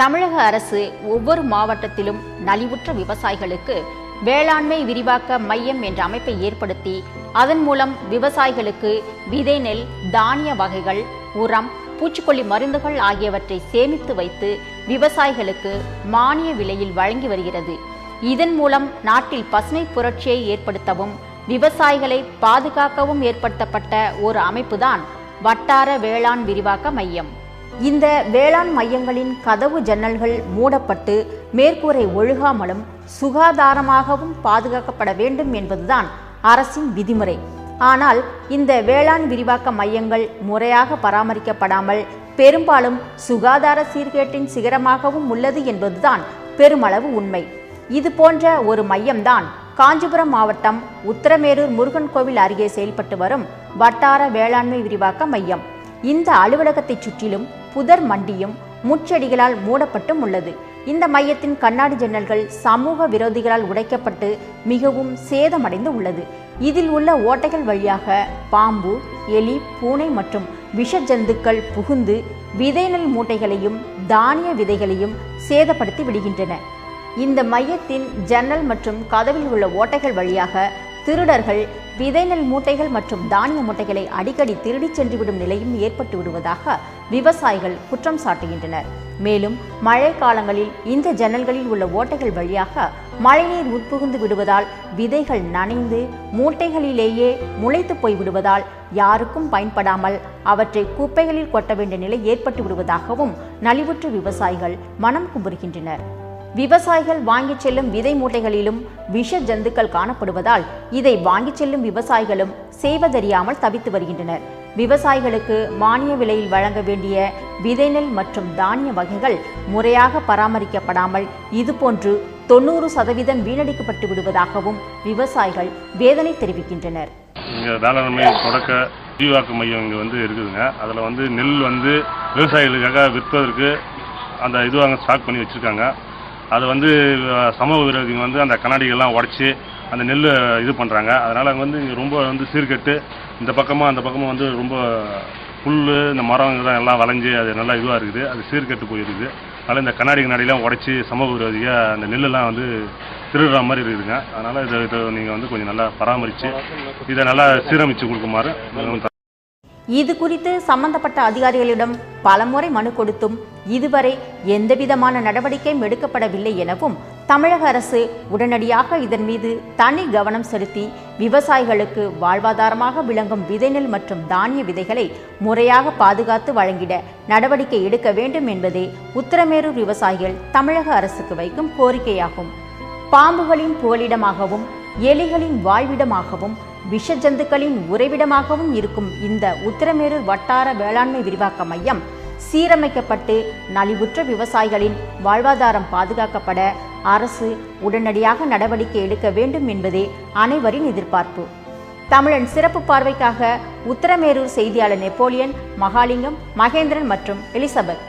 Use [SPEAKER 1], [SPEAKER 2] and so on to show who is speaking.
[SPEAKER 1] தமிழக அரசு ஒவ்வொரு மாவட்டத்திலும் நலிவுற்ற விவசாயிகளுக்கு வேளாண்மை விரிவாக்க மையம் என்ற அமைப்பை ஏற்படுத்தி அதன் மூலம் விவசாயிகளுக்கு விதை நெல் தானிய வகைகள் உரம் பூச்சிக்கொல்லி மருந்துகள் ஆகியவற்றை சேமித்து வைத்து விவசாயிகளுக்கு மானிய விலையில் வழங்கி வருகிறது. இதன் மூலம் நாட்டில் பசுமை புரட்சியை ஏற்படுத்தவும் விவசாயிகளை பாதுகாக்கவும் ஏற்படுத்தப்பட்ட ஒரு அமைப்புதான் வட்டார வேளாண் விரிவாக்க மையம். இந்த வேளாண் மையங்களின் கதவு ஜன்னல்கள் மூடப்பட்டு மேற்கூரை ஒழுகாமலும் சுகாதாரமாகவும் பாதுகாக்கப்பட வேண்டும் என்பதுதான் அரசின் விதிமுறை. ஆனால் இந்த வேளாண் விரிவாக்க மையங்கள் முறையாக பராமரிக்கப்படாமல் பெரும்பாலும் சுகாதார சீர்கேட்டின் சிகரமாகவும் உள்ளது என்பதுதான் பெருமளவு உண்மை. இது போன்ற ஒரு மையம்தான் காஞ்சிபுரம் மாவட்டம் உத்தரமேரூர் முருகன் கோவில் அருகே செயல்பட்டு வரும் வட்டார வேளாண்மை விரிவாக்க மையம். இந்த அலுவலகத்தைச் சுற்றிலும் புதர் மண்டியும் முச்செடிகளால் மூடப்பட்டும் உள்ளது. இந்த மையத்தின் கண்ணாடி ஜன்னல்கள் சமூக விரோதிகளால் உடைக்கப்பட்டு மிகவும் சேதமடைந்து உள்ளது. இதில் உள்ள ஓட்டைகள் வழியாக பாம்பு எலி பூனை மற்றும் விஷ ஜந்துக்கள் புகுந்து விதைநெல் மூட்டைகளையும் தானிய விதைகளையும் சேதப்படுத்தி விடுகின்றன. இந்த மையத்தின் ஜன்னல் மற்றும் கதவில் உள்ள ஓட்டைகள் வழியாக திருடர்கள் விதை நெல் மூட்டைகள் மற்றும் தானிய மூட்டைகளை அடிக்கடி திருடிச் சென்றுவிடும் நிலையும் ஏற்பட்டு விடுவதாக விவசாயிகள் குற்றம் சாட்டுகின்றனர். மேலும் மழை காலங்களில் இந்த ஜன்னல்களில் உள்ள ஓட்டைகள் வழியாக மழைநீர் உட்புகுந்து விடுவதால் விதைகள் நனைந்து மூட்டைகளிலேயே முளைத்து போய் விடுவதால் யாருக்கும் பயன்படாமல் அவற்றை குப்பைகளில் கொட்ட வேண்டிய நிலை ஏற்பட்டு விடுவதாகவும் நலிவுற்ற விவசாயிகள் மனம் கும்புறுகின்றனர் விவசாயிகள் வாங்கிச் செல்லும் விதை மூட்டைகளிலும் விஷ ஜந்துக்கள் காணப்படுவதால் இதை வாங்கிச் செல்லும் விவசாயிகளும் செய்வதறியாமல் தவித்து வருகின்றனர். விவசாயிகளுக்கு மானிய விலையில் வழங்க வேண்டிய விதைநெல் மற்றும் தானிய வகைகள் முறையாக பராமரிக்கப்படாமல் இதுபோன்று தொண்ணூறு சதவீதம் வீணடிக்கப்பட்டு விடுவதாகவும் விவசாயிகள் வேதனை தெரிவிக்கின்றனர்.
[SPEAKER 2] இங்கே வேளாண்மை தொடக்க ஜீவாக்கு மையம் இங்கே வந்து இருக்குதுங்க. அதில் வந்து நெல் வந்து விவசாயிகளுக்காக விற்பதற்கு அந்த இதுவாக ஸ்டாக் பண்ணி வச்சுருக்காங்க. அது வந்து சமூக விரோதிங்க வந்து அந்த கண்ணாடிகள்லாம் உடச்சி அந்த நெல் இது பண்ணுறாங்க அதனால் அங்கே வந்து இங்கே ரொம்ப வந்து சீர்கெட்டு இந்த பக்கமாக அந்த பக்கமாக வந்து ரொம்ப புல் இந்த மரம் இதெல்லாம் எல்லாம் வளைஞ்சு அது நல்லா இதுவாக இருக்குது. அது சீர்கெட்டு போயிருக்குது அதனால் இந்த கண்ணாடி கண்ணாடிலாம் உடச்சி சமூக விரோதியாக அந்த நெல்லெல்லாம் வந்து திருடுற மாதிரி இருக்குதுங்க. அதனால் இதை இதை நீங்கள் வந்து கொஞ்சம் நல்லா பராமரித்து இதை நல்லா சீரமைச்சு கொடுக்குமாறு
[SPEAKER 1] இது குறித்து சம்பந்தப்பட்ட அதிகாரிகளிடம் பலமுறை மனு கொடுத்தும் இதுவரை எந்தவிதமான நடவடிக்கையும் எடுக்கப்படவில்லை எனவும் தமிழக அரசு உடனடியாக இதன் மீது தனி கவனம் செலுத்தி விவசாயிகளுக்கு வாழ்வாதாரமாக விளங்கும் விதைநெல் மற்றும் தானிய விதைகளை முறையாக பாதுகாத்து வழங்கிட நடவடிக்கை எடுக்க வேண்டும் என்பதே உத்தரமேரூர் விவசாயிகள் தமிழக அரசுக்கு வைக்கும் கோரிக்கையாகும். பாம்புகளின் புகலிடமாகவும் எலிகளின் வாழ்விடமாகவும் விஷ ஜந்துக்களின் உறைவிடமாகவும் இருக்கும் இந்த உத்திரமேரூர் வட்டார வேளாண்மை விரிவாக்க மையம் சீரமைக்கப்பட்டு நலிவுற்ற விவசாயிகளின் வாழ்வாதாரம் பாதுகாக்கப்பட அரசு உடனடியாக நடவடிக்கை எடுக்க வேண்டும் என்பதே அனைவரின் எதிர்பார்ப்பு. தமிழன் சிறப்பு பார்வைக்காக உத்தரமேரூர் செய்தியாளர் நெப்போலியன் மகாலிங்கம் மகேந்திரன் மற்றும் எலிசபெத்.